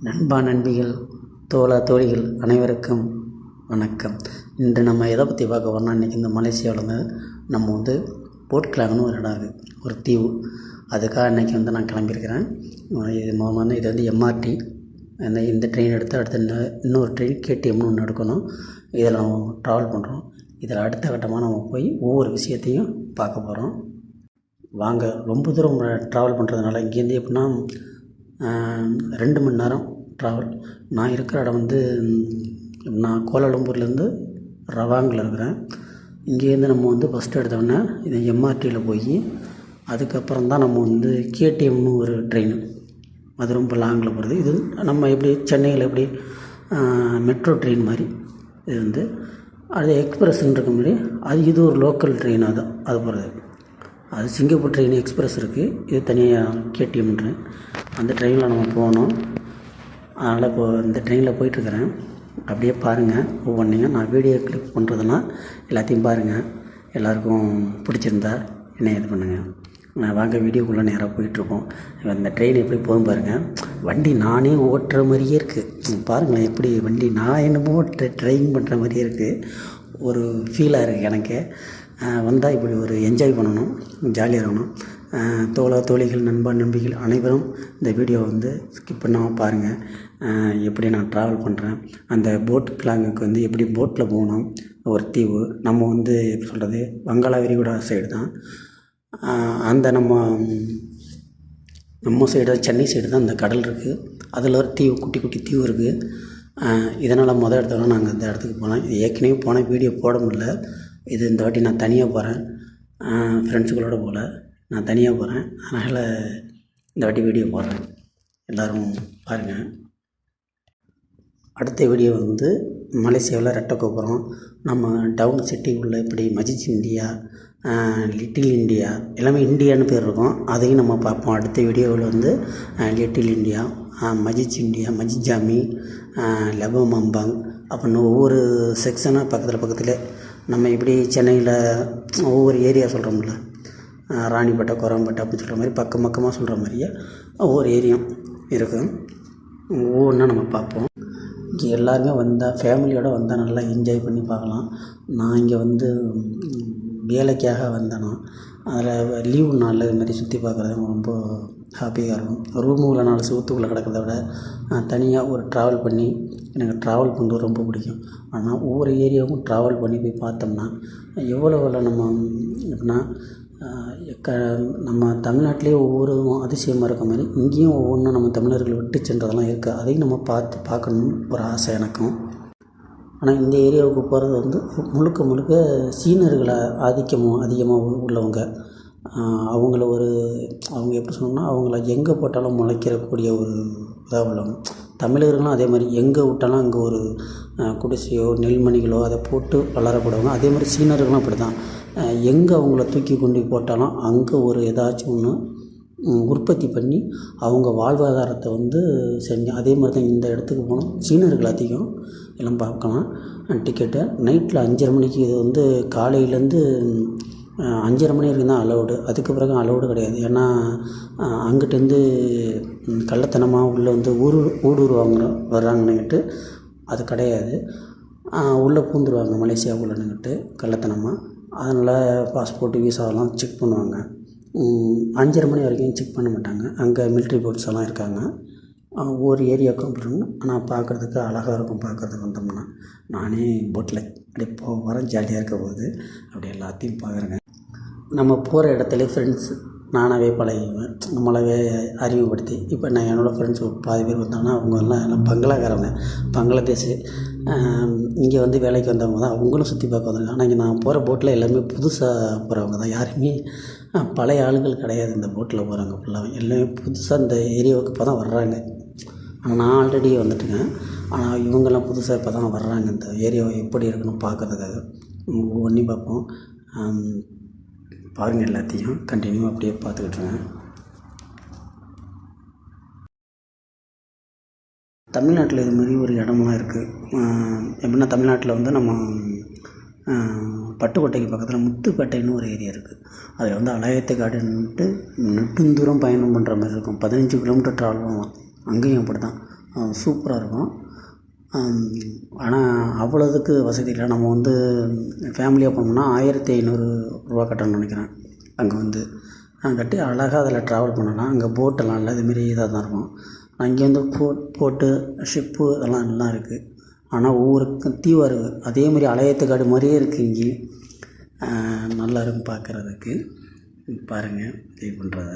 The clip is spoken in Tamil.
நண்பா நண்பிகள் தோழா தோழிகள் அனைவருக்கும் வணக்கம். இன்று நம்ம எதை பற்றி பார்க்க வரோம்னா இன்றைக்கி இந்த மலேசியாவில் வந்து நம்ம வந்து போட் ஒரு இடம் இருக்குது ஒரு தீவு. அதுக்காக இன்றைக்கி வந்து நான் கிளம்பியிருக்கிறேன். இது மொ- வந்து இது வந்து எம்ஆர்டி அந்த இந்த ட்ரெயின் எடுத்து அடுத்து இன்னொரு ட்ரெயின் கேடிஎம்னு ஒன்று எடுக்கணும். இதில் நம்ம ட்ராவல் பண்ணுறோம் இதில் அடுத்த கட்டமாக நம்ம போய் ஒவ்வொரு விஷயத்தையும் பார்க்க போகிறோம் வாங்க ரொம்ப தூரம் ட்ராவல் பண்ணுறதுனால இங்கேருந்து எப்படின்னா ரெண்டு மணி நேரம் ட்ராவல் நான் இருக்கிற இடம் வந்து நான் கோலாலம்பூர்லேருந்து ரவாங்கில் இருக்கிறேன். இங்கேருந்து நம்ம வந்து ஃபஸ்ட்டு எடுத்தோடனே இது எம்ஆர்டியில் போய் அதுக்கப்புறம் தான் நம்ம வந்து கேடிஎம்னு ஒரு ட்ரெயின் அது ரொம்ப லாங்கில் போகிறது இது நம்ம எப்படி சென்னையில் எப்படி மெட்ரோ ட்ரெயின் மாதிரி இது வந்து அது எக்ஸ்பிரஸ்ன்னு இருக்க மாதிரி அது இது ஒரு லோக்கல் ட்ரெயினாக தான் அது போகிறது அது சிங்கப்பூர் ட்ரெயின் எக்ஸ்பிரஸ் இருக்குது இது தனியாக கேடிஎம் ட்ரெயின் அந்த ட்ரெயினில் நம்ம போகணும். அதனால் இப்போது இந்த ட்ரெயினில் போயிட்டுருக்குறேன். அப்படியே பாருங்கள் ஒவ்வொன்றையும் நான் வீடியோ கிளிப் பண்ணுறதுனா எல்லாத்தையும் பாருங்கள் எல்லாருக்கும் பிடிச்சிருந்தா என்ன இது பண்ணுங்கள் நான் வாங்க வீடியோக்குள்ளே நேராக போயிட்டுருக்கோம் இந்த ட்ரெயின் எப்படி போகும் பாருங்கள் வண்டி நானே ஓட்டுற மாதிரியே இருக்குது பாருங்களேன் எப்படி வண்டி நான் என்னமோ ட்ரைவிங் பண்ணுற மாதிரியே இருக்குது ஒரு ஃபீலாக இருக்குது எனக்கு. வந்தால் இப்படி ஒரு என்ஜாய் பண்ணணும். ஜாலியாக இருக்கணும். தோழா தோழிகள் நண்பா நம்பிகள் அனைவரும் இந்த வீடியோ வந்து ஸ்கிப் பண்ணாமல் பாருங்கள் எப்படி நான் ட்ராவல் பண்ணுறேன் அந்த போட் கிளாங்குக்கு வந்து எப்படி போட்டில் போகணும் ஒரு தீவு நம்ம வந்து எப்படி சொல்கிறது வங்காள விரிகுடா சைடு தான் அந்த நம்ம நம்ம சைடு சென்னை சைடு தான் அந்த கடல் இருக்குது அதில் ஒரு தீவு குட்டி குட்டி தீவு இருக்குது இதனால் மொதல் இடத்துல நாங்கள் இந்த இடத்துக்கு போனோம். இது ஏற்கனவே போன வீடியோ போட முடியல. இது இந்த வாட்டி நான் தனியாக போகிறேன் ஃப்ரெண்ட்ஸுகளோடு போகல நான் தனியாக போகிறேன் அதனால் இந்த வாட்டி வீடியோ போடுறேன். எல்லோரும் பாருங்கள் அடுத்த வீடியோ வந்து மலேசியாவில் ரெட்டை கோபுரம் நம்ம டவுன் சிட்டிக்குள்ளே இப்படி மஜிச் இந்தியா லிட்டில் இந்தியா எல்லாமே இந்தியான்னு பேர் இருக்கும். அதையும் நம்ம பார்ப்போம். அடுத்த வீடியோவில் வந்து லிட்டில் இந்தியா மஜிச் இந்தியா மஜித் ஜாமி லெபமம்பாங் அப்படின்னு ஒவ்வொரு செக்ஷனாக பக்கத்தில் பக்கத்தில் நம்ம இப்படி சென்னையில் ஒவ்வொரு ஏரியா சொல்கிறோம்ல ராணிப்பேட்டை கொரம்பேட்டை அப்படின்னு சொல்கிற மாதிரி பக்கம் பக்கமாக சொல்கிற மாதிரியே ஒவ்வொரு ஏரியா இருக்கும் ஒவ்வொன்றா நம்ம பார்ப்போம். இங்கே எல்லாருமே வந்தால் ஃபேமிலியோடு வந்தால் நல்லா என்ஜாய் பண்ணி பார்க்கலாம். நான் இங்கே வந்து வேலைக்காக வந்தேன்னா அதில் லீவு நாளில் இது மாதிரி சுற்றி பார்க்குறது ரொம்ப ஹாப்பியாக இருக்கும். ரூமுக்குள்ள நாலு செவத்துக்குள்ளே கிடக்கிறத விட நான் தனியாக ஒரு ட்ராவல் பண்ணி எனக்கு ட்ராவல் பண்ணுறது ரொம்ப பிடிக்கும். ஆனால் ஒவ்வொரு ஏரியாவுக்கும் ட்ராவல் பண்ணி போய் பார்த்தோம்னா எவ்வளோ எவ்வளோ நம்ம எப்படின்னா க நம்ம தமிழ்நாட்டிலே ஒவ்வொரு அதிசயமாக இருக்க மாதிரி இங்கேயும் ஒவ்வொன்றும் நம்ம தமிழர்கள் விட்டு சென்றதெல்லாம் இருக்குது அதையும் நம்ம பார்த்து பார்க்கணும்னு ஒரு ஆசை எனக்கும். ஆனால் இந்த ஏரியாவுக்கு போகிறது வந்து முழுக்க முழுக்க சீனர்களை ஆதிக்கமும் அதிகமாக உள்ளவங்க. அவங்கள ஒரு அவங்க எப்படி சொல்லணும்னா அவங்கள எங்கே போட்டாலும் முளைக்கிறக்கூடிய ஒரு இதாக உள்ளவங்க தமிழர்களும் அதே மாதிரி எங்கே விட்டாலும் அங்கே ஒரு குடிசையோ நெல்மணிகளோ அதை போட்டு வளரப்படுவாங்க. அதே மாதிரி சீனர்களும் அப்படி தான் எங்கே அவங்கள தூக்கி கொண்டு போட்டாலும் அங்கே ஒரு ஏதாச்சும் ஒன்று உற்பத்தி பண்ணி அவங்க வாழ்வாதாரத்தை வந்து செஞ்சு அதே மாதிரி தான் இந்த இடத்துக்கு போனோம் சீனர்கள் அதிகம் எல்லாம் பார்க்கலாம். டிக்கெட்டை நைட்டில் அஞ்சரை மணிக்கு இது வந்து காலையிலேருந்து அஞ்சரை மணி வரைக்கும் தான் அலௌடு அதுக்கு பிறகு அலௌடு கிடையாது. ஏன்னா அங்கிட்டேருந்து கள்ளத்தனமாக உள்ளே வந்து ஊரு ஊடுருவாங்க வர்றாங்கன்னுக்கிட்டு அது கிடையாது. உள்ளே பூந்துருவாங்க மலேசியாவுக்குள்ளன்னுக்கிட்டு கள்ளத்தனமாக அதனால் பாஸ்போர்ட்டு விசாவெல்லாம் செக் பண்ணுவாங்க. அஞ்சரை மணி வரைக்கும் செக் பண்ண மாட்டாங்க. அங்கே மிலிட்ரி போர்ட்ஸ் எல்லாம் இருக்காங்க. ஒவ்வொரு ஏரியாவுக்கும் அப்படி ஆனால் பார்க்குறதுக்கு அழகாக இருக்கும். பார்க்குறதுக்கு வந்தோம்னா நானே போட்டில் அப்படியே போக வரேன் ஜாலியாக இருக்க போகுது. அப்படி எல்லாத்தையும் பார்க்குறேங்க. நம்ம போகிற இடத்துல ஃப்ரெண்ட்ஸ் நானாகவே பழகிக்குவேன். நம்மளாவே அறிமுகப்படுத்தி இப்போ நான் என்னோடய ஃப்ரெண்ட்ஸ் ஒரு பாதி பேர் வந்தாங்கன்னா அவங்க எல்லாம் எல்லாம் பங்களாக்காரவங்க பங்களாதேஷ் இங்கே வந்து வேலைக்கு வந்தவங்க தான். அவங்களும் சுற்றி பார்க்க வந்தாங்க ஆனால் இங்கே நான் போகிற போட்டில் எல்லாமே புதுசாக போகிறவங்க தான். யாருமே பழைய ஆளுகள் கிடையாது இந்த போட்டில் போகிறவங்க ஃபுல்லாக எல்லாமே புதுசாக இந்த ஏரியாவுக்கு இப்போ தான் வர்றாங்க. ஆனால் நான் ஆல்ரெடி வந்துட்டுங்க ஆனால் இவங்கெல்லாம் புதுசாக இப்போ தான் வர்றாங்க. இந்த ஏரியாவை எப்படி இருக்குன்னு பார்க்குறதுக்காக. ஒவ்வொன்றையும் பார்ப்போம். பாருங்கள் எல்லாத்தையும். கண்டினியூ அப்படியே பார்த்துக்கிட்டுருங்க தமிழ்நாட்டில் இது மாதிரி ஒரு இடமெல்லாம் இருக்குது எப்படின்னா தமிழ்நாட்டில் வந்து நம்ம பட்டுக்கோட்டைக்கு பக்கத்தில் முத்துப்பேட்டைன்னு ஒரு ஏரியா இருக்குது அதில் வந்து அலையத்து காடுன்ட்டு நெட்டுந்தூரம் பயணம் பண்ணுற மாதிரி இருக்கும். பதினஞ்சு கிலோமீட்டர் ட்ராவல் பண்ணலாம் அங்கேயும் அப்படி தான் சூப்பராக இருக்கும். ஆனால் அவ்வளோதுக்கு வசதி இல்லை. நம்ம வந்து ஃபேமிலியாக போனோம்னா ஆயிரத்தி ஐநூறு ரூபா கட்டணும்னு நினைக்கிறேன். அங்கே வந்து கட்டி அழகாக அதில் ட்ராவல் பண்ணலாம் அங்கே போட்டெல்லாம் இல்லை இதுமாரி இதாக தான் இருக்கும். அங்கேருந்து போட் போட்டு ஷிப்பு இதெல்லாம் எல்லாம் இருக்குது ஆனால் ஒவ்வொருக்கும் தீவாக இருக்குது அதேமாரி அலையத்துக்காடு மாதிரியே இருக்குது இங்கேயும். நல்லா இருக்கும் பார்க்குறதுக்கு பாருங்கள் இது பண்ணுறத